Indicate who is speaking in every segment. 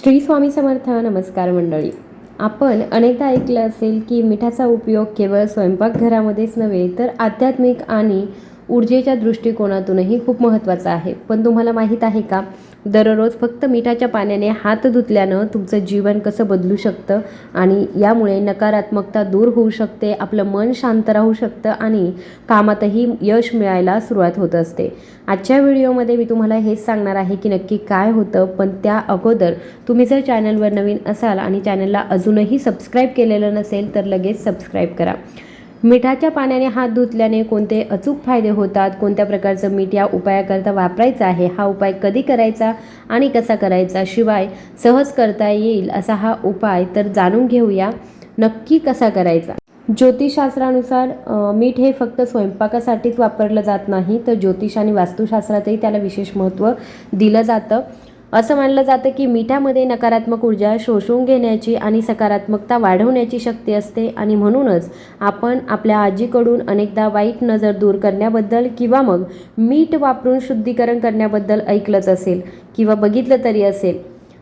Speaker 1: श्री स्वामी समर्थ नमस्कार मंडळी. आपण अनेकदा ऐकलं असेल की मिठाचा उपयोग केवळ स्वयंपाकघरामध्येच नव्हे तर आध्यात्मिक आणि ऊर्जेच्या दृष्टिकोनातूनही खूप महत्त्वाचा आहे. पण तुम्हाला माहीत आहे का दररोज फक्त मिठाच्या पाण्याने हात धुतल्यानं तुमचं जीवन कसं बदलू शकतं आणि यामुळे नकारात्मकता दूर होऊ शकते आपलं मन शांत राहू शकतं आणि कामातही यश मिळायला सुरुवात होत असते. आजच्या व्हिडिओमध्ये मी तुम्हाला हेच सांगणार आहे की नक्की काय होतं पण त्या अगोदर तुम्ही जर चॅनलवर नवीन असाल आणि चॅनलला अजूनही सबस्क्राईब केलेलं नसेल तर लगेच सबस्क्राईब करा. मिठाच्या पाण्याने हात धुतल्याने कोणते अचूक फायदे होतात? कोणत्या प्रकारचं मीठ या उपायाकरता वापरायचं आहे? हा उपाय कधी करायचा आणि कसा करायचा? शिवाय सहज करता येईल असा हा उपाय तर जाणून घेऊया. नक्की कसा करायचा? ज्योतिषशास्त्रानुसार मीठ हे फक्त स्वयंपाकासाठीच वापरलं जात नाही तर ज्योतिष आणि वास्तुशास्त्रातही त्याला विशेष महत्त्व दिलं जातं. असं मानलं जातं की मिठामध्ये नकारात्मक ऊर्जा शोषून घेण्याची आणि सकारात्मकता वाढवण्याची शक्ती असते आणि म्हणूनच आपण आपल्या आजीकडून अनेकदा वाईट नजर दूर करण्याबद्दल किंवा मग मीठ वापरून शुद्धीकरण करण्याबद्दल ऐकलंच असेल किंवा बघितलं तरी असेल.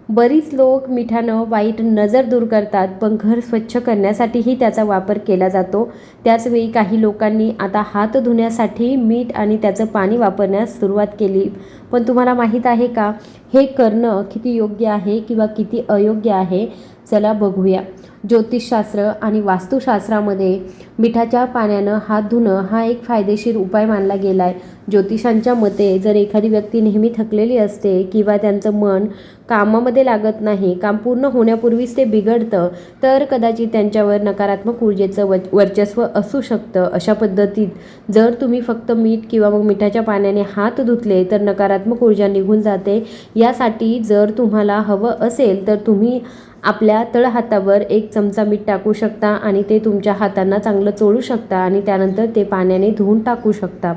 Speaker 1: बरीच लोक मिठानं वाईट नजर दूर करतात पण घर स्वच्छ करण्यासाठीही त्याचा वापर केला जातो. त्याचवेळी काही लोकांनी आता हात धुण्यासाठी मीठ आणि त्याचं पाणी वापरण्यास सुरुवात केली. पण तुम्हाला माहीत आहे का? हे करणं किती योग्य आहे किंवा किती अयोग्य आहे? चला बघूया. ज्योतिषशास्त्र आणि वास्तुशास्त्रामध्ये मिठाच्या पाण्यानं हात धुणं हा एक फायदेशीर उपाय मानला गेला आहे ज्योतिषांच्या मते जर एखादी व्यक्ती नेहमी थकलेली असते किंवा त्यांचं मन कामामध्ये लागत नाही काम पूर्ण होण्यापूर्वीच ते बिघडतं तर कदाचित त्यांच्यावर नकारात्मक ऊर्जेचं व वर्चस्व असू शकतं. अशा पद्धतीत जर तुम्ही फक्त मीठ किंवा मग मिठाच्या पाण्याने हात धुतले तर नकारात्मक ऊर्जा निघून जाते. यासाठी जर तुम्हाला हवं असेल तर तुम्ही आपल्या तळहातावर एक चमचा मीठ टाकू शकता आणि ते तुमच्या हातांना चांगलं चोळू शकता आणि त्यानंतर ते पाण्याने धुवून टाकू शकता.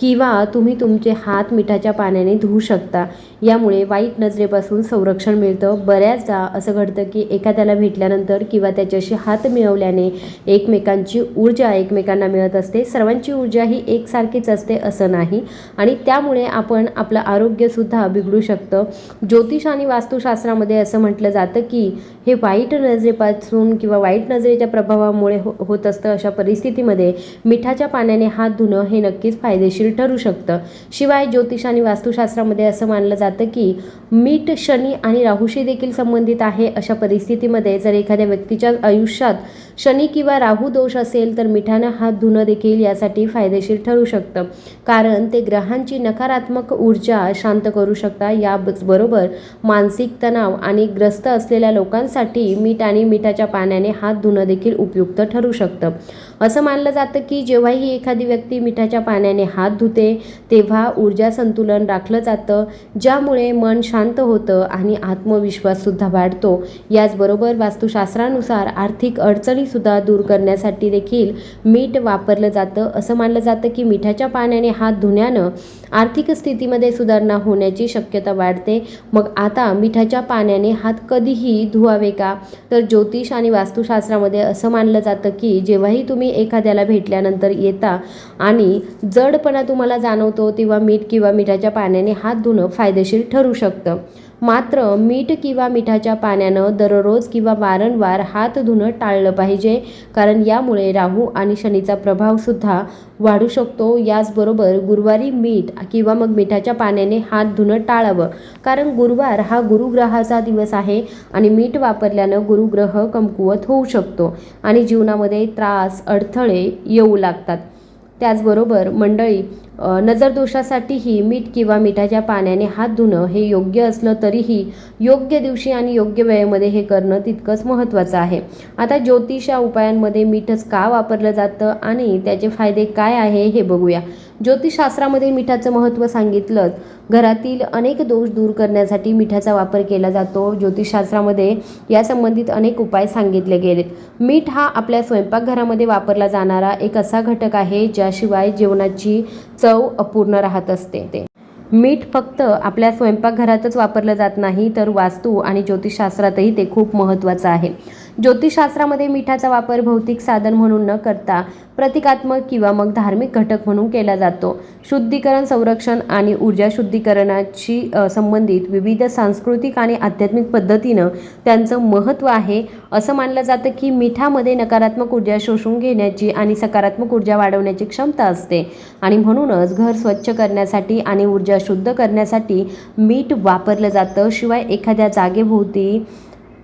Speaker 1: किंवा तुम्ही तुमचे हात मिठाच्या पाण्याने धुवू शकता. यामुळे वाईट नजरेपासून संरक्षण मिळतं. बऱ्याचदा असं घडतं की एखाद्याला भेटल्यानंतर किंवा त्याच्याशी हात मिळवल्याने एकमेकांची ऊर्जा एकमेकांना मिळत असते. सर्वांची ऊर्जा ही एकसारखीच असते असं नाही. आणि त्यामुळे आपण आपलं आरोग्यसुद्धा बिघडू शकतं. ज्योतिष आणि वास्तुशास्त्रामध्ये असं म्हटलं जातं की हे वाईट नजरेपासून किंवा वाईट नजरेच्या प्रभावामुळे हो होत असतं अशा परिस्थितीमध्ये मिठाच्या पाण्याने हात धुणं हे नक्कीच फायदेशीर ठरू शकतं. शिवाय ज्योतिष आणि वास्तुशास्त्रामध्ये असं मानलं जातं की मीठ शनी आणि राहूशी देखील संबंधित आहे अशा परिस्थितीमध्ये जर एखाद्या व्यक्तीच्या आयुष्यात शनी किंवा राहू दोष असेल तर मिठानं हात धुणं देखील यासाठी फायदेशीर ठरू शकतं. कारण ते ग्रहांची नकारात्मक ऊर्जा शांत करू शकता याबरोबर मानसिक तणाव आणि ग्रस्त असलेल्या लोकांसाठी मीठ आणि मिठाच्या पाण्याने हात धुणं देखील उपयुक्त ठरू शकतं. असं मानलं जातं की जेव्हाही एखादी व्यक्ती मिठाच्या पाण्याने हात धुते तेव्हा ऊर्जा संतुलन राखलं जातं ज्यामुळे मन शांत होतं आणि आत्मविश्वाससुद्धा वाढतो. याचबरोबर वास्तुशास्त्रानुसार आर्थिक अडचणीसुद्धा दूर करण्यासाठी देखील मीठ वापरलं जातं. असं मानलं जातं की मिठाच्या पाण्याने हात धुण्यानं आर्थिक स्थितीमध्ये सुधारणा होण्याची शक्यता वाढते. मग आता मिठाच्या पाण्याने हात कधीही धुवावे का? तर ज्योतिष आणि वास्तुशास्त्रामध्ये असं मानलं जातं की जेव्हाही तुम्ही एखाद्याला भेटल्यानंतर येता आणि जडपणा तुम्हाला जाणवतो तेव्हा मीठ किंवा मिठाच्या पाण्याने हात धुणं फायदेशीर ठरू शकतं. मात्र मीठ किंवा मिठाच्या पाण्यानं दररोज किंवा वारंवार हात धुणं टाळलं पाहिजे कारण यामुळे राहू आणि शनीचा प्रभावसुद्धा वाढू शकतो. याचबरोबर गुरुवारी मीठ किंवा मग मिठाच्या पाण्याने हात धुणं टाळावं कारण गुरुवार हा गुरुग्रहाचा दिवस आहे आणि मीठ वापरल्यानं गुरुग्रह कमकुवत होऊ शकतो आणि जीवनामध्ये त्रास अडथळे येऊ लागतात. त्याचबरोबर मंडळी नजरदोषासाठीही मीठ किंवा मिठाच्या पाण्याने हात धुणं हे योग्य असलं तरीही योग्य दिवशी आणि योग्य वेळेमध्ये हे करणं तितकंच महत्त्वाचं आहे. आता ज्योतिष या उपायांमध्ये मीठच का वापरलं जातं आणि त्याचे फायदे काय आहे हे बघूया. ज्योतिषशास्त्रामध्ये मिठाचं महत्त्व सांगितलं घरातील अनेक दोष दूर करण्यासाठी मिठाचा वापर केला जातो. ज्योतिषशास्त्रामध्ये या संबंधित अनेक उपाय सांगितले गेलेत मीठ हा आपल्या स्वयंपाकघरामध्ये वापरला जाणारा एक असा घटक आहे ज्याशिवाय जेवणाची चव अपूर्ण राहत असते. ते मीठ फक्त आपल्या स्वयंपाकघरातच वापरलं जात नाही तर वास्तू आणि ज्योतिषशास्त्रातही ते खूप महत्त्वाचं आहे. ज्योतिषशास्त्रामध्ये मिठाचा वापर भौतिक साधन म्हणून न करता प्रतिकात्मक किंवा मग धार्मिक घटक म्हणून केला जातो. शुद्धीकरण संरक्षण आणि ऊर्जा शुद्धीकरणाशी संबंधित विविध सांस्कृतिक आणि आध्यात्मिक पद्धतीनं त्यांचं महत्त्व आहे. असं मानलं जातं की मिठामध्ये नकारात्मक ऊर्जा शोषून घेण्याची आणि सकारात्मक ऊर्जा वाढवण्याची क्षमता असते. आणि म्हणूनच घर स्वच्छ करण्यासाठी आणि ऊर्जा शुद्ध करण्यासाठी मीठ वापरलं जातं. शिवाय एखाद्या जागेभोवती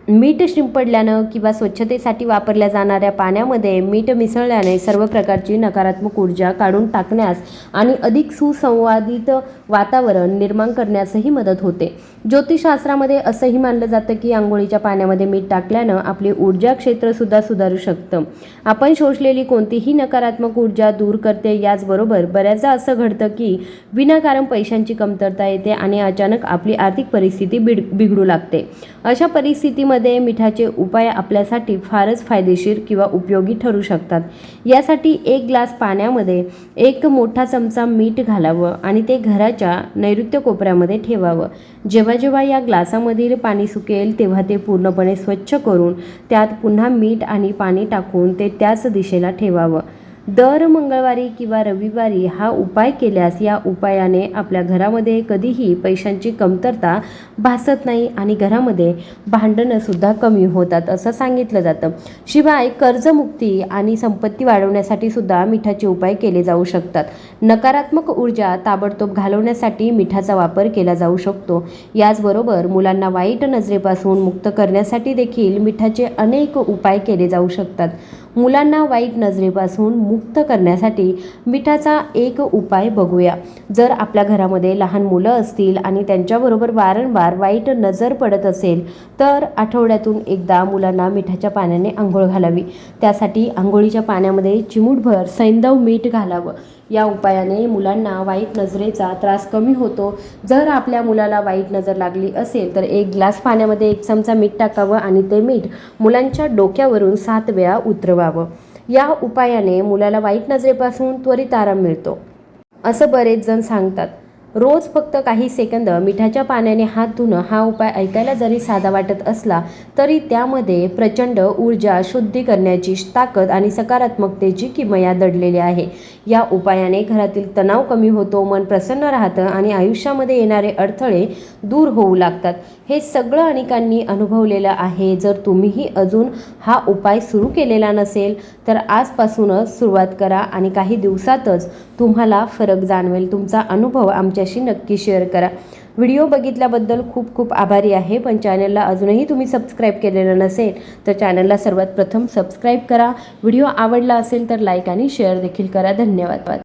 Speaker 1: मीठ शिंपडल्यानं किंवा स्वच्छतेसाठी वापरल्या जाणाऱ्या पाण्यामध्ये मीठ मिसळल्याने सर्व प्रकारची नकारात्मक ऊर्जा काढून टाकण्यास आणि अधिक सुसंवादित वातावरण निर्माण करण्यासही मदत होते. ज्योतिषशास्त्रामध्ये असंही मानलं जातं की आंघोळीच्या पाण्यामध्ये मीठ टाकल्यानं आपले ऊर्जा क्षेत्रसुद्धा सुधारू शकतं. आपण शोषलेली कोणतीही नकारात्मक ऊर्जा दूर करते याचबरोबर बऱ्याचदा असं घडतं की विनाकारण पैशांची कमतरता येते आणि अचानक आपली आर्थिक परिस्थिती बिड बिघडू लागते. अशा परिस्थितीमध्ये मिठाचे उपाय आपल्यासाठी फारच फायदेशीर किंवा उपयोगी ठरू शकतात. यासाठी एक ग्लास पाण्यामध्ये एक मोठा चमचा मीठ घालावं आणि ते घराच्या नैऋत्य कोपऱ्यामध्ये ठेवावं. जेव्हा जेव्हा या ग्लासामधील पाणी सुकेल तेव्हा ते पूर्णपणे स्वच्छ करून त्यात पुन्हा मीठ आणि पाणी टाकून ते त्याच दिशेला ठेवावं. दर मंगळवारी किंवा रविवारी हा उपाय केल्यास या उपायाने आपल्या घरामध्ये कधीही पैशांची कमतरता भासत नाही आणि घरामध्ये भांडणंसुद्धा कमी होतात असं सांगितलं जातं. शिवाय कर्जमुक्ती आणि संपत्ती वाढवण्यासाठी सुद्धा मिठाचे उपाय केले जाऊ शकतात. नकारात्मक ऊर्जा ताबडतोब घालवण्यासाठी मिठाचा वापर केला जाऊ शकतो. याचबरोबर मुलांना वाईट नजरेपासून मुक्त करण्यासाठी देखील मिठाचे अनेक उपाय केले जाऊ शकतात. मुलांना वाईट नजरेपासून मुक्त करण्यासाठी मिठाचा एक उपाय बघूया. जर आपल्या घरामध्ये लहान मुलं असतील आणि त्यांच्याबरोबर वारंवार वाईट नजर पडत असेल तर आठवड्यातून एकदा मुलांना मिठाच्या पाण्याने आंघोळ घालावी. त्यासाठी आंघोळीच्या पाण्यामध्ये चिमूटभर सैंदव मीठ घालावं. या उपायाने मुलांना वाईट नजरेचा त्रास कमी होतो. जर आपल्या मुलाला वाईट नजर लागली असेल तर एक ग्लास पाण्यामध्ये एक चमचा मीठ टाकावं आणि ते मीठ मुलांच्या डोक्यावरून सात वेळा उतरवावं. या उपायाने मुलाला वाईट नजरेपासून त्वरित आराम मिळतो. असं बरेच जण सांगतात. रोज फक्त काही सेकंद मिठाच्या पाण्याने हात धुणं हा उपाय ऐकायला जरी साधा वाटत असला तरी त्यामध्ये प्रचंड ऊर्जा शुद्धी करण्याची ताकद आणि सकारात्मकतेची किमया दडलेली आहे. या उपायाने घरातील तणाव कमी होतो मन प्रसन्न राहतं आणि आयुष्यामध्ये येणारे अडथळे दूर होऊ लागतात. हे सगळं अनेकांनी अनुभवलेलं आहे. जर तुम्हीही अजून हा उपाय सुरू केलेला नसेल तर आजपासूनच सुरुवात करा आणि काही दिवसातच तुम्हाला फरक जाणवेल. तुमचा अनुभव आमच्याशी नक्की शेअर करा. व्हिडिओ बघितल्याबद्दल खूप खूप आभारी आहे. पण चॅनलला अजूनही तुम्ही सबस्क्राईब केलेलं नसेल तर चॅनलला सर्वात प्रथम सबस्क्राईब करा. व्हिडिओ आवडला असेल तर लाईक आणि शेअर देखील करा. धन्यवाद.